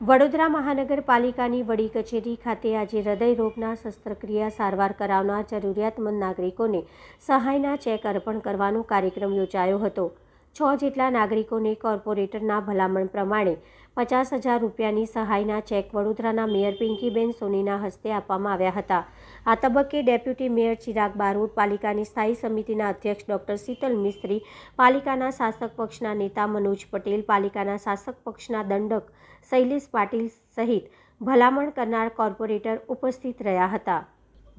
વડોદરા મહાનગરપાલિકાની વડી કચેરી ખાતે આજે હૃદય રોગના શસ્ત્રક્રિયા સારવાર કરાવનાર જરૂરિયાતમંદ નાગરિકોને સહાયના ચેક અર્પણ કરવાનો કાર્યક્રમ યોજાયો હતો. છ જેટલા નાગરિકોને કોર્પોરેટરના ભલામણ પ્રમાણે પચાસ હજાર રૂપિયાની સહાયના ચેક વડોદરાના મેયર પિંકીબેન સોનીના હસ્તે આપવામાં આવ્યા હતા. આ તબક્કે ડેપ્યુટી મેયર ચિરાગ બારોટ, પાલિકાની સ્થાયી સમિતિના અધ્યક્ષ ડોક્ટર શીતલ મિસ્ત્રી, પાલિકાના શાસક પક્ષના નેતા મનોજ પટેલ, પાલિકાના શાસક પક્ષના દંડક શૈલેષ પાટીલ સહિત ભલામણ કરનાર કોર્પોરેટર ઉપસ્થિત રહ્યા હતા.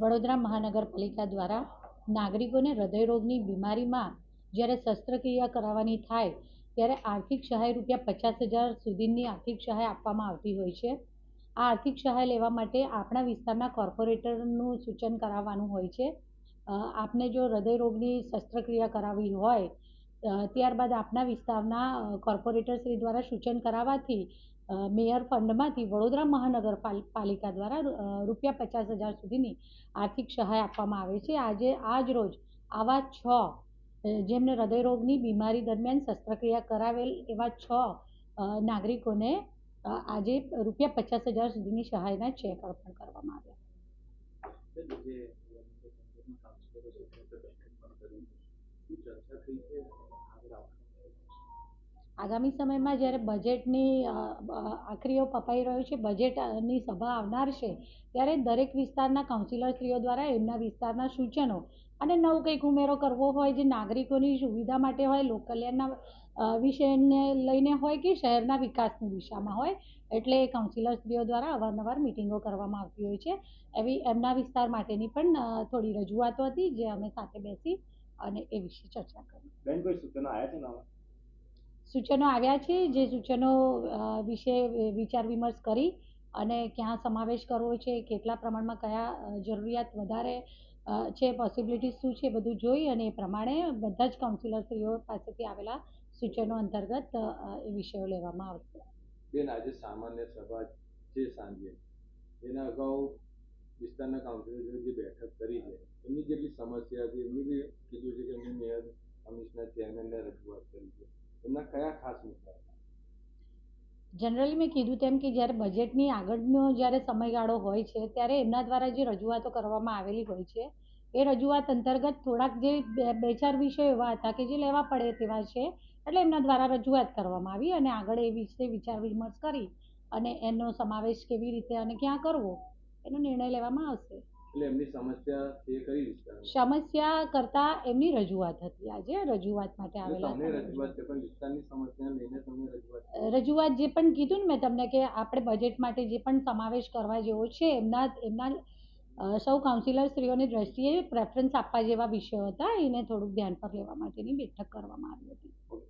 વડોદરા મહાનગરપાલિકા દ્વારા નાગરિકોને હૃદયરોગની બીમારીમાં જ્યારે શસ્ત્રક્રિયા કરાવવાની થાય ત્યારે આર્થિક સહાય રૂપિયા પચાસ હજાર સુધીની આર્થિક સહાય આપવામાં આવતી હોય છે. આ આર્થિક સહાય લેવા માટે આપણા વિસ્તારના કોર્પોરેટરનું સૂચન કરાવવાનું હોય છે. આપને જો હૃદયરોગની શસ્ત્રક્રિયા કરાવવી હોય ત્યારબાદ આપના વિસ્તારના અ, કોર્પોરેટર શ્રી દ્વારા સૂચન કરાવવાથી મેયર ફંડમાંથી વડોદરા મહાનગર પાલિકા દ્વારા રૂપિયા પચાસ હજાર સુધીની આર્થિક સહાય આપવામાં આવે છે. આજે આજ રોજ આવા છ જેમને હૃદયરોગની બીમારી દરમિયાન શસ્ત્રક્રિયા કરાવેલ એવા છ નાગરિકોને આજે રૂપિયા પચાસ હજાર સુધીની સહાયના ચેક અર્પણ કરવામાં આવ્યા આગામી સમયમાં જ્યારે બજેટની આખરીઓ પપાઈ રહ્યો છે બજેટની સભા આવનાર છે, ત્યારે દરેક વિસ્તારના કાઉન્સિલરશ્રીઓ દ્વારા એમના વિસ્તારના સૂચનો અને નવું કંઈક ઉમેરો કરવો હોય જે નાગરિકોની સુવિધા માટે હોય લોકકલ્યાણના વિષયને લઈને હોય કે શહેરના વિકાસની દિશામાં હોય, એટલે કાઉન્સિલરશ્રીઓ દ્વારા અવારનવાર મિટિંગો કરવામાં આવતી હોય છે. એવી, એમના વિસ્તાર માટેની પણ થોડી રજૂઆતો હતી, જે અમે સાથે બેસી અને એ વિશે ચર્ચા કરી. બેન, કોઈ સૂચનો આવ્યા છે સૂચનો આવ્યા છે, જે સૂચનો વિશે વિચાર વિમર્શ કરી અને ક્યાં સમાવેશ કરવો છે, કેટલા પ્રમાણમાં કયા જરૂરિયાત વધારે છે પોસિબિલિટીઝ શું છે બધું જોઈ અને એ પ્રમાણે બધા જ કાઉન્સિલરશ્રીઓ પાસેથી આવેલા સૂચનો અંતર્ગત એ વિષયો લેવામાં આવશે. બેન, આજે સામાન્ય સભા છે સાંજે એના અગાઉ વિસ્તારના કાઉન્સિલર જે બેઠક કરી છે, એમની જેટલી સમસ્યા હતી એમની બી કીધું છે કે એમની મેયર કમિશનર ચેરમેનને રજૂઆત કરી છે. એમના કયા ખાસ મુદ્દા જનરલી મેં કીધું તેમ કે જ્યારે બજેટની આગળનો જ્યારે સમયગાળો હોય છે, ત્યારે એમના દ્વારા જે રજૂઆતો કરવામાં આવેલી હોય છે, એ રજૂઆત અંતર્ગત થોડાક જે બે ચાર વિષયો એવા હતા કે જે લેવા પડે તેવા છે, એટલે એમના દ્વારા રજૂઆત કરવામાં આવી અને આગળ એ વિશે વિચાર વિમર્શ કરી અને એનો સમાવેશ કેવી રીતે અને ક્યાં કરવો, એનો નિર્ણય લેવામાં આવશે. એટલે એમની સમસ્યા તે કરી સમસ્યા કરતાં એમની રજૂઆત હતી. આજે રજૂઆત માટે આવેલા તમને રજૂઆત છે પણ વિસ્તારની સમસ્યાને લઈને તમને રજૂઆત રજૂઆત જે પણ કીધું ને મેં તમને કે આપણે બજેટ માટે જે પણ સમાવેશ કરવા જેવો છે એમના એમના સૌ કાઉન્સિલર સ્ત્રીઓની દ્રષ્ટિએ પ્રેફરન્સ આપવા જેવા વિષયો હતા. એને થોડુંક ધ્યાન પર લેવા માટેની બેઠક કરવામાં આવી હતી.